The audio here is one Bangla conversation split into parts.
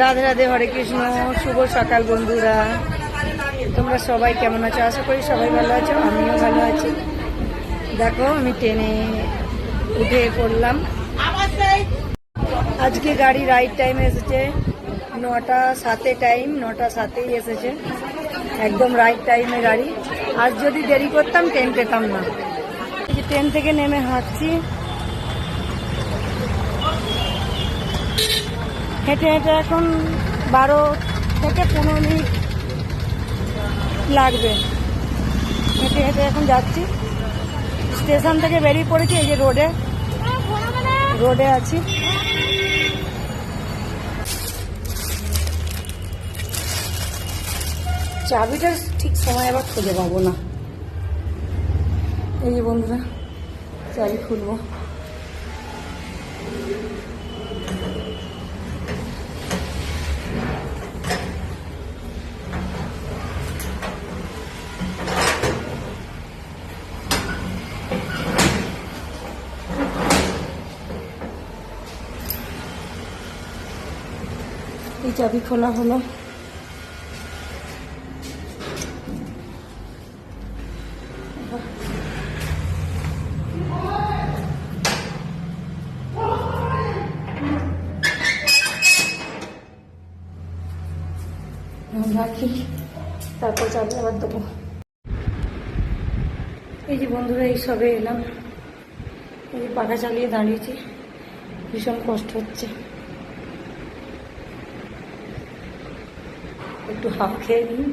রাধে রাধে হরে কৃষ্ণ, শুভ সকাল বন্ধুরা। তোমরা সবাই কেমন আছো? আশা করি সবাই ভালো আছো, আমিও ভালো আছি। দেখো, আমি ট্রেনে উঠে পড়লাম। আজকে গাড়ি রাইট টাইম এসেছে, নটা সাতে টাইম, নটা সাতেই এসেছে। একদম রাইট টাইমে গাড়ি। আজ যদি দেরি করতাম, ট্রেন পেতাম না। ট্রেন থেকে নেমে হাঁটছি। হেঁটে হেঁটে এখন বারো থেকে পনেরো মিনিট লাগবে। হেঁটে হেঁটে এখন যাচ্ছি। স্টেশন থেকে বেরিয়ে পড়েছি, এই যে রোডে। রোডে আছি। চাবিটা ঠিক সময় আবার খুঁজে পাবো না। এই যে বন্ধুরা, চাবি খুলবো। এই চাবি খোলা হলো। রাখি, তারপর চাবি আবার দেবো। এই যে বন্ধুরা, এই সবে এলাম। এই যে পাখা চালিয়ে দাঁড়িয়েছি। ভীষণ কষ্ট হচ্ছে। একটু হাফ খেয়ে নিই,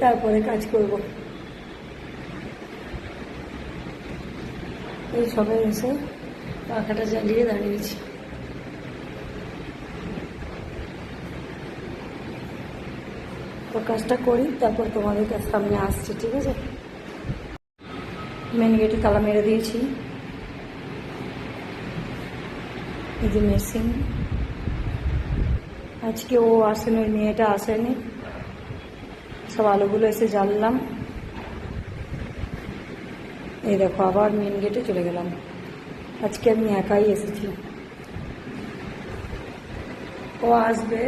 তারপরে কাজ করব। এই সবাই এসে পাখাটা চালিয়ে দাঁড়িয়েছি। তো কাজটা করি, তারপর তোমাদের কাছে সামনে আসছি, ঠিক আছে? মেন গেটে তালা মেরে দিয়েছি। এই যে মেশিন আজকে ও আসেনি ওই মেয়েটা আসেনি সব আলোগুলো এসে জ্বাললাম এই দেখো আবার মেন গেটে চলে গেলাম আজকে আমি একাই এসেছি ও আসবে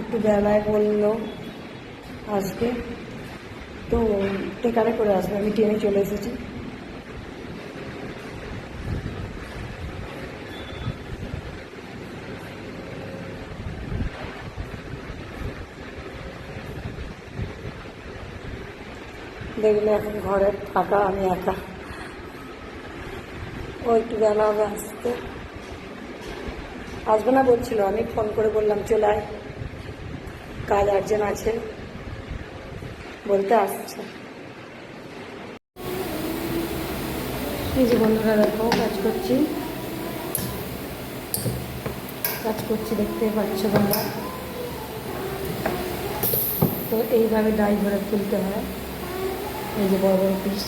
একটু বেলায় বলল আসবে তো টেকারে করে আসবে আমি ট্রেনে চলে এসেছি দেখলে এখন ঘরে ফাঁকা আমি একা। ও একটু বেলা হবে আসতে। আসবে না বলছিল, আমি ফোন করে বললাম, চলে আয়। কাজ আর্জেন্ট আছে। বলতে আসছে। এই যে বন্ধুরা, দেখো, কাজ করছি। কাজ করছি, দেখতে পাচ্ছ তোমরা। তো এইভাবে ডাই ধরে তুলতে হয়। এই যে বড় বড় পিস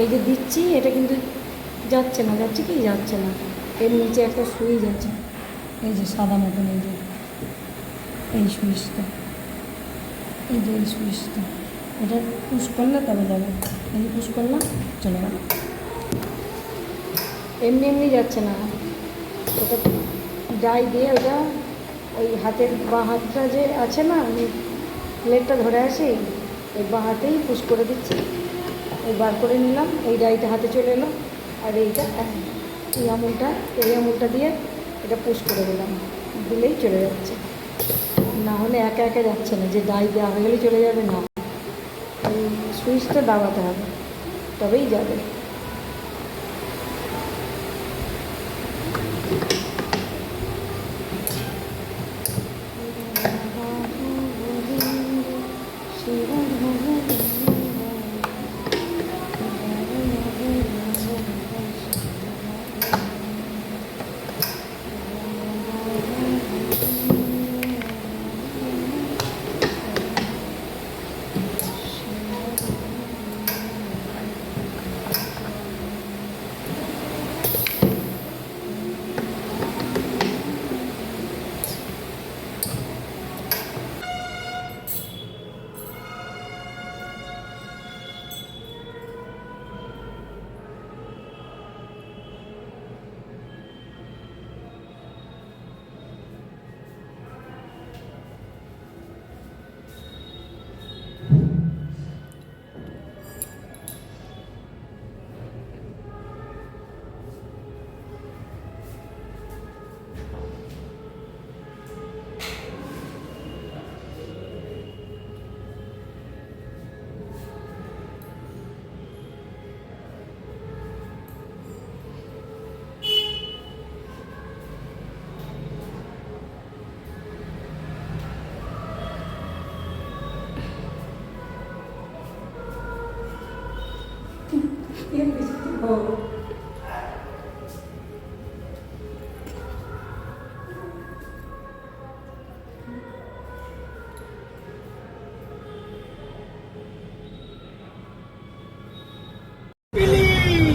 এই যে দিচ্ছি, এটা কিন্তু যাচ্ছে না, যাচ্ছে কি? যাচ্ছে না। এর নিচে একটা সুইচ আছে। এই যে সাদা মতন এই যে, এই সুইচটা। এই যে এই সুইচটা। এটা পুশ করলে তবে যাবে। এই যে পুশ করলাম, চলে গেল। এমনি এমনি যাচ্ছে না। ওটা ডাই দিয়ে ওটা ওই হাতের বাঁ হাতটা যে আছে না, আমি প্লেটটা ধরে আসি ওই বাঁ হাতেই পুশ করে দিচ্ছি। এই বার করে নিলাম, এই ডাইটা হাতে চলে এলো, আর এইটা এই আমুলটা এই আমুলটা দিয়ে এটা পুশ করে দিলাম, দিলেই চলে যাচ্ছে। না হলে একা একা যাচ্ছে না, যে ডাই দেওয়া হয়ে গেলে চলে যাবে না। ওই সুইচটা দাবাতে হবে, তবেই যাবে।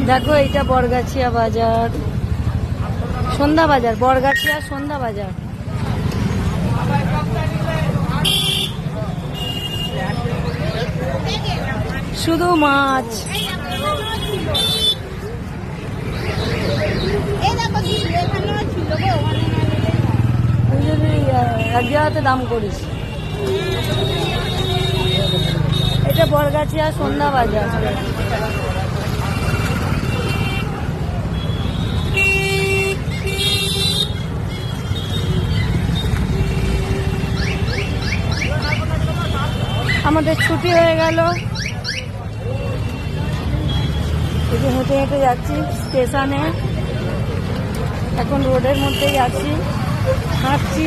দেখো এইটা বরগাছিয়া বাজার। সন্ধ্যা বাজার বরগাছিয়া সন্ধ্যা বাজার। শুধু মাছ। এক জায়গাতে দাম করিস। এটা বরগাছিয়া সন্ধ্যা বাজার। আমাদের ছুটি হয়ে গেল। এই হেঁটে হেঁটে যাচ্ছি স্টেশনে। এখন রোডের মধ্যেই আছি। হাঁটছি।